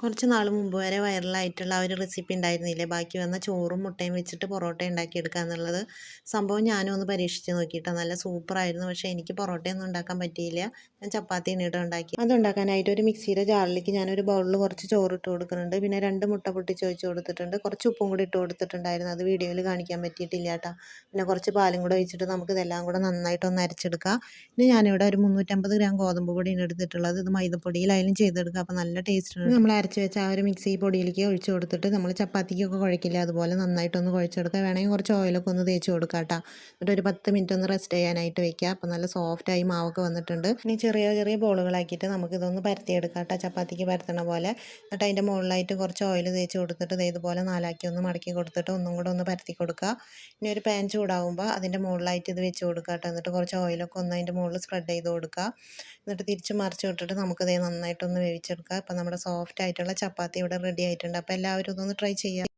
കുറച്ച് നാൾ മുമ്പ് വരെ വൈറലായിട്ടുള്ള ആ ഒരു റെസിപ്പി ഉണ്ടായിരുന്നില്ലേ? ബാക്കി വന്ന ചോറും മുട്ടയും വെച്ചിട്ട് പൊറോട്ട ഉണ്ടാക്കിയെടുക്കുക എന്നുള്ളത് സംഭവം ഞാനും ഒന്ന് പരീക്ഷിച്ച് നോക്കിയിട്ട്. നല്ല സൂപ്പറായിരുന്നു പക്ഷേ എനിക്ക് പൊറോട്ടയൊന്നും ഉണ്ടാക്കാൻ പറ്റിയില്ല. ഞാൻ ചപ്പാത്തി ഇട്ട് ഉണ്ടാക്കി അതുണ്ടാക്കാനായിട്ട് ഒരു മിക്സിയുടെ ജാറിലേക്ക് ഞാനൊരു ബൗളിൽ കുറച്ച് ചോറ് ഇട്ട് കൊടുക്കുന്നുണ്ട്. പിന്നെ രണ്ട് മുട്ട പൊട്ടിച്ച് ഒഴിച്ച് കൊടുത്തിട്ടുണ്ട്. കുറച്ച് ഉപ്പും കൂടി ഇട്ട് കൊടുത്തിട്ടുണ്ടായിരുന്നു. അത് വീഡിയോയിൽ കാണിക്കാൻ പറ്റിയിട്ടില്ല കേട്ടോ പിന്നെ കുറച്ച് പാലും കൂടെ ഒഴിച്ചിട്ട് നമുക്ക് ഇതെല്ലാം കൂടെ നന്നായിട്ടൊന്ന് അരച്ചെടുക്കാം. പിന്നെ ഞാനിവിടെ ഒരു മുന്നൂറ്റമ്പത് ഗ്രാം ഗോതമ്പ് പൊടിയാണ് എടുത്തിട്ടുള്ളത്. ഇത് മൈദപ്പൊടിയിലായാലും ചെയ്തെടുക്കുക അപ്പോൾ നല്ല ടേസ്റ്റ് നമ്മൾ അരച്ച് വെച്ച ആ ഒരു മിക്സി പൊടിയിലേക്ക് ഒഴിച്ച് കൊടുത്തിട്ട് നമ്മൾ ചപ്പാത്തിക്കൊക്കെ കുഴക്കില്ല. അതുപോലെ നന്നായിട്ടൊന്ന് കുഴച്ചെടുക്കുക വേണമെങ്കിൽ കുറച്ച് ഓയിലൊക്കെ ഒന്ന് തേച്ച് കൊടുക്കുക കേട്ടോ എന്നിട്ട് ഒരു പത്ത് മിനിറ്റ് ഒന്ന് റെസ്റ്റ് ചെയ്യാനായിട്ട് വെക്കുക അപ്പോൾ നല്ല സോഫ്റ്റായി മാവൊക്കെ വന്നിട്ടുണ്ട്. ഇനി ചെറിയ ചെറിയ ബോളുകളാക്കിയിട്ട് നമുക്കിതൊന്ന് പരത്തിയെടുക്കാം കേട്ടോ ചപ്പാത്തിക്ക് പരത്തണ പോലെ. എന്നിട്ട് അതിന്റെ മുകളിലായിട്ട് കുറച്ച് ഓയിൽ തേച്ച് കൊടുത്തിട്ട് ഇതുപോലെ നാലാക്കി ഒന്ന് മടക്കി കൊടുത്തിട്ട് ഒന്നും കൂടെ ഒന്ന് പരത്തി കൊടുക്കുക ഇനി ഒരു പാൻ ചൂടാകുമ്പോൾ അതിന്റെ മുകളിലായിട്ട് ഇത് വെച്ച് കൊടുക്കുക കേട്ടോ എന്നിട്ട് കുറച്ച് ഓയിലൊക്കെ ഒന്ന് അതിന്റെ മുകളിൽ സ്പ്രെഡ് ചെയ്ത് കൊടുക്കുക എന്നിട്ട് തിരിച്ച് മറിച്ച് വിട്ടിട്ട് നമുക്കിതേ നന്നായിട്ടൊന്ന് വേവിച്ചെടുക്കുക അപ്പോൾ നമ്മുടെ സോഫ്റ്റ് ആയിട്ടുള്ള ചപ്പാത്തി ഇവിടെ റെഡി ആയിട്ടുണ്ട്. അപ്പോൾ എല്ലാവരും ഇതൊന്ന് ട്രൈ ചെയ്യുക